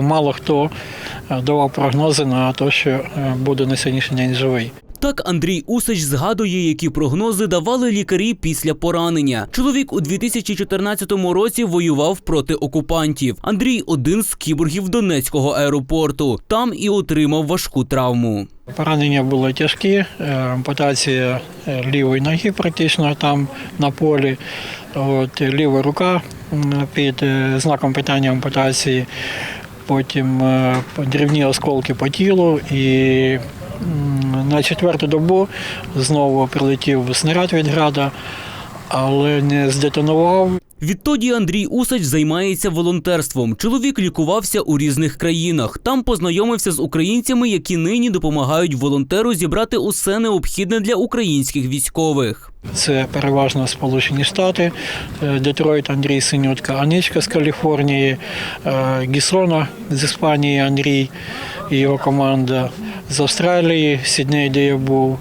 Мало хто е, давав прогнози на те, що е, буде на сьогоднішній день живий. Так Андрій Усач згадує, які прогнози давали лікарі після поранення. Чоловік у 2014 році воював проти окупантів. Андрій один з кіборгів Донецького аеропорту. Там і отримав важку травму. Поранення були тяжкі, е, ампутація лівої ноги практично там на полі. От, ліва рука під знаком питання ампутації, потім е, дрібні осколки по тілу і на четверту добу знову прилетів снаряд від града, але не здетонував. Відтоді Андрій Усач займається волонтерством. Чоловік лікувався у різних країнах. Там познайомився з українцями, які нині допомагають волонтеру зібрати усе необхідне для українських військових. Це переважно Сполучені Штати, е, Детройт Андрій Синютка, Аничка з Каліфорнії, е, Гісона з Іспанії Андрій і його команда з Австралії, Сідней, де я був,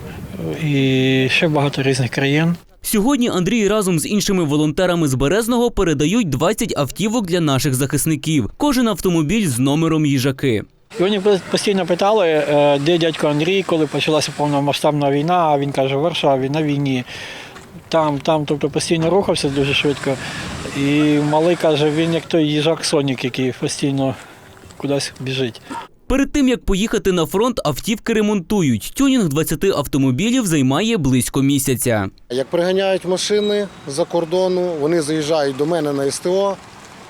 е, і ще багато різних країн. Сьогодні Андрій разом з іншими волонтерами з Березного передають 20 автівок для наших захисників. Кожен автомобіль з номером їжаки. І вони постійно питали, е, де дядько Андрій, коли почалася повномасштабна війна, а він каже, Варшаві на війні. Там, там, тобто постійно рухався дуже швидко. І малий каже, він як той їжак Сонік, який постійно кудись біжить. Перед тим як поїхати на фронт, автівки ремонтують. Тюнінг 20 автомобілів займає близько місяця. Як приганяють машини за кордону, вони заїжджають до мене на СТО,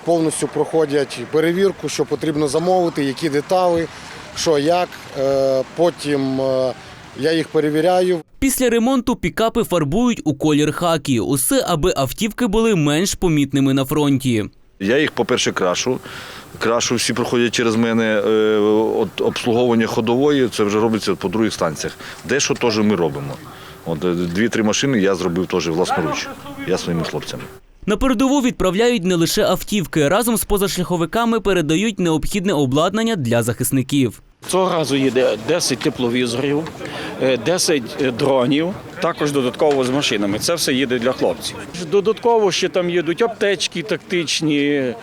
повністю проходять перевірку, що потрібно замовити, які деталі, що як. Е, Потім е, я їх перевіряю. Після ремонту пікапи фарбують у колір хакі. Усе, аби автівки були менш помітними на фронті. Я їх, по-перше, крашу. Крашу, всі проходять через мене е, от, обслуговування ходової, це вже робиться по других станціях. Дещо теж ми робимо. От, е, дві-три машини я зробив теж власноруч. Я своїми хлопцями. На передову відправляють не лише автівки. Разом з позашляховиками передають необхідне обладнання для захисників. Цього разу їде 10 тепловізорів, е, 10 дронів, також додатково з машинами. Це все їде для хлопців. Додатково ще там їдуть аптечки тактичні,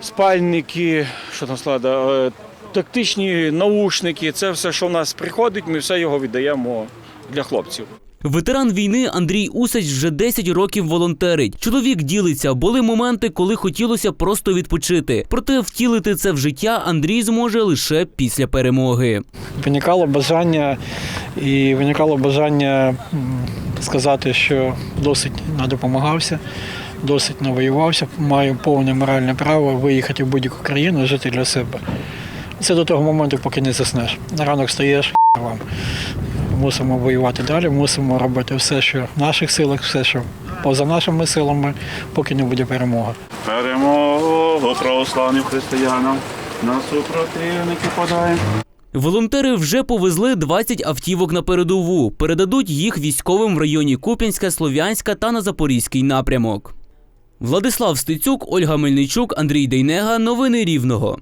спальники, що там слада, е, тактичні наушники. Це все, що в нас приходить, ми все його віддаємо для хлопців. Ветеран війни Андрій Усач вже 10 років волонтерить. Чоловік ділиться, були моменти, коли хотілося просто відпочити. Проте втілити це в життя Андрій зможе лише після перемоги. Виникало бажання і виникало бажання сказати, що досить надопомагався, досить навоювався, маю повне моральне право виїхати в будь-яку країну, жити для себе. Це до того моменту, поки не заснеш. На ранок стаєш вам. Мусимо воювати далі, мусимо робити все, що в наших силах, все, що поза нашими силами, поки не буде перемога. Перемогу православним християнам на супротивники подаємо. Волонтери вже повезли 20 автівок на передову. Передадуть їх військовим в районі Куп'янська, Слов'янська та на Запорізький напрямок. Владислав Стецюк, Ольга Мельничук, Андрій Дейнега. Новини Рівного.